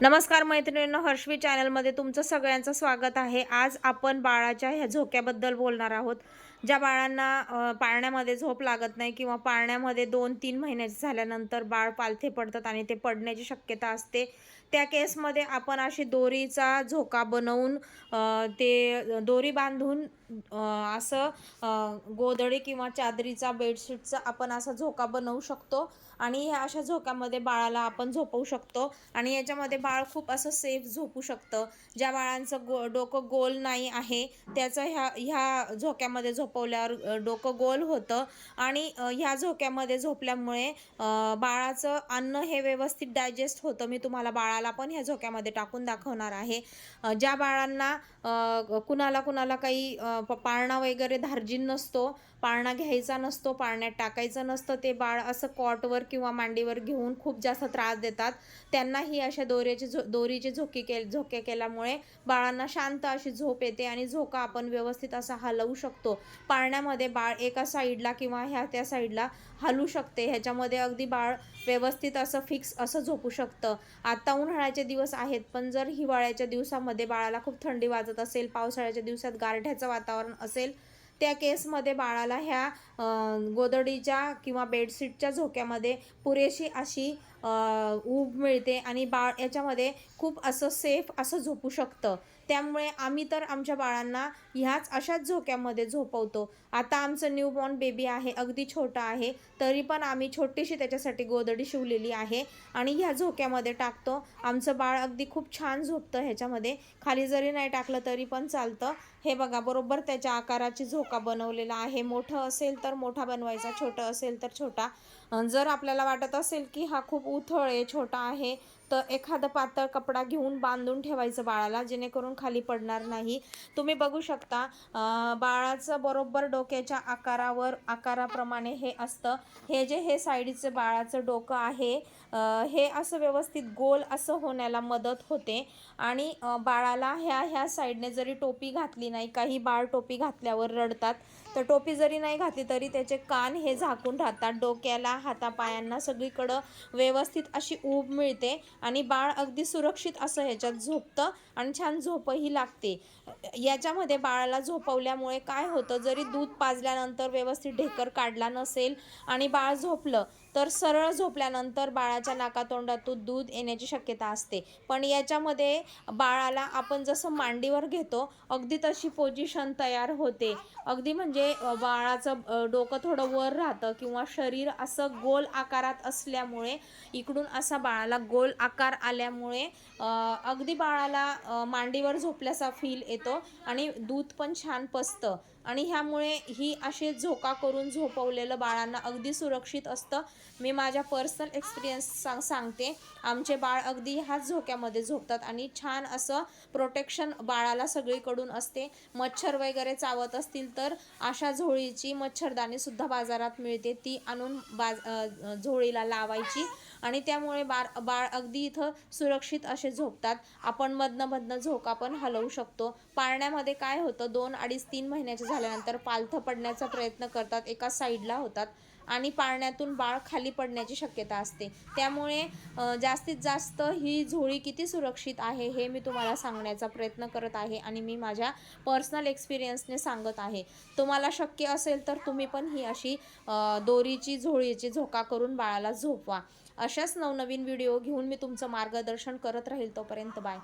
नमस्कार मैत्रिणींनो हर्षवी चॅनलमध्ये तुमचं सगळ्यांचं स्वागत आहे. आज आपण बाळाच्या ह्या झोक्याबद्दल बोलणार आहोत. ज्या बाळांना पाळण्यामध्ये झोप लागत नाही किंवा पाळण्यामध्ये दोन तीन महिन्याचे झाल्यानंतर बाळ पालथे पडतात आणि ते पडण्याची शक्यता असते त्या केसमध्ये आपण अशी दोरीचा झोका बनवून ते दोरी बांधून असं अ, किंवा चादरीचा बेडशीटचा आपण असा झोका बनवू शकतो. आणि ह्या अशा झोक्यामध्ये बाळाला आपण झोपवू शकतो. आणि याच्यामध्ये बाळ खूप असं सेफ झोपू शकतं. ज्या बाळांचं गो डोकं गोल नाही आहे त्याचं ह्या ह्या झोक्यामध्ये झोपवल्यावर डोकं गोल होतं. आणि ह्या झोक्यामध्ये झोपल्यामुळे बाळाचं अन्न हे व्यवस्थित डायजेस्ट होतं. मी तुम्हाला बाळाला पण ह्या झोक्यामध्ये टाकून दाखवणार आहे. ज्या बाळांना कुणाला कुणाला काही पाळणा वगैरे धार्जिन नसतो. पाळणा घ्यायचा नसतो पाळण्यात टाकायचं नसतं ते बाळ असं कॉटवर किंवा मांडीवर घेऊन खूप जास्त त्रास देतात. त्यांनाही अशा दोऱ्याची झो दोरीची झोकी के झोके केल्यामुळे बाळांना शांत अशी झोप येते आणि झोका आपण व्यवस्थित असा हलवू शकतो. पाळण्यामध्ये बाळ एका साईडला किंवा ह्या त्या साईडला हलू शकते. ह्याच्यामध्ये अगदी बाळ व्यवस्थित असं फिक्स असं झोपू शकतं. आता उन्हाळ्याचे दिवस आहेत पण जर हिवाळ्याच्या दिवसामध्ये बाळाला खूप थंडी वाजत असेल पावसाळ्याच्या दिवसात गारठ्याचं वातावरण असेल त्या केसमध्ये बाळाला ह्या गोदडीच्या किंवा बेडशीटच्या झोक्यामध्ये पुरेशी अशी ऊब मिळते आणि बाळ याच्यामध्ये खूप असं सेफ असं झोपू शकतं. त्यामुळे आम्ही तर आमच्या बाळांना ह्याच अशाच झोक्यामध्ये झोपवतो. आता आमचं न्यूबॉर्न बेबी आहे अगदी छोटा आहे तरी पण आम्ही छोटीशी त्याच्यासाठी गोदडी शिवलेली आहे आणि ह्या झोक्यामध्ये टाकतो. आमचं बाळ अगदी खूप छान झोपतं ह्याच्यामध्ये. खाली जरी नाही टाकलं तरी पण चालतं. हे बघा बरोबर त्याच्या आकाराची झोका बनवलेला आहे. मोठं असेल तर मोठा बनवायचा छोटं असेल तर छोटा. जर आपल्याला वाटत असेल की हा खूप उथळ आहे छोटा आहे. तर एखादं पातळ कपडा घेऊन बांधून ठेवायचं बाळाला जेणेकरून खाली पडणार नाही. तुम्ही बघू शकता बाळाचं बरोबर डोक्याच्या आकारावर आकाराप्रमाणे हे असतं. हे जे हे साईडचं बाळाचं डोकं आहे हे असं व्यवस्थित गोल असं होण्याला मदत होते. आणि बाळाला ह्या ह्या साईडने जरी टोपी घातली नाही काही बाळ टोपी घातल्यावर रडतात. तर टोपी जरी नाही घातली तरी त्याचे कान हे झाकून राहतात. डोक्याला हातापायांना सगळीकडं व्यवस्थित अशी ऊब मिळते. आणि बाळ अगदी सुरक्षित असं ह्याच्यात झोपतं आणि छान झोपही लागते. याच्यामध्ये बाळाला झोपवल्यामुळे काय होतं? जरी दूध पाजल्यानंतर व्यवस्थित ढेकर काढला नसेल आणि बाळ झोपलं तर सरळ झोपल्यानंतर बाळाच्या नाकातोंडातून दूध येण्याची शक्यता असते. पण याच्यामध्ये बाळाला आपण जसं मांडीवर घेतो अगदी तशी पोझिशन तयार होते. अगदी म्हणजे बाळाचं डोकं थोडं वर राहतं किंवा शरीर असं गोल आकारात असल्यामुळे इकडून असा बाळाला गोल आकार आल्यामुळे अगदी बाळाला मांडीवर झोपल्याचा फील येतो आणि दूध पण छान पसतं आणि ह्यामुळे ही असे झोका करून झोपवलेलं बाळांना अगदी सुरक्षित असतं. मी माझ्या पर्सनल एक्सपिरियन्स सांग सांगते. आमचे बाळ अगदी ह्याच झोक्यामध्ये झोपतात आणि छान असं प्रोटेक्शन बाळाला सगळीकडून असते. मच्छर वगैरे चावत असतील तर अशा झोळीची मच्छरदाणीसुद्धा बाजारात मिळते. ती आणून बाज झोळीला लावायची आणि त्यामुळे बाळ बाळ अगदी इथं सुरक्षित असे झोपतात. आपण मधनं मधनं झोका पण हलवू शकतो. पाळण्यामध्ये काय होतं? दोन अडीच तीन महिन्याचे झाल्यानंतर पालथं पडण्याचा प्रयत्न करतात एका साईडला होतात आणि पाळण्यातून बाळ खाली पडण्याची शक्यता असते. त्यामुळे जास्तीत जास्त ही झोळी किती सुरक्षित आहे हे मी तुम्हाला सांगण्याचा प्रयत्न करत आहे आणि मी माझ्या पर्सनल एक्सपिरियन्सने सांगत आहे. तुम्हाला शक्य असेल तर तुम्ही पण ही अशी दोरीची झोळीची झोका करून बाळाला झोपवा. अशाच नवनवीन व्हिडिओ घेऊन मी तुमचं मार्गदर्शन करत राहील तोपर्यंत बाय.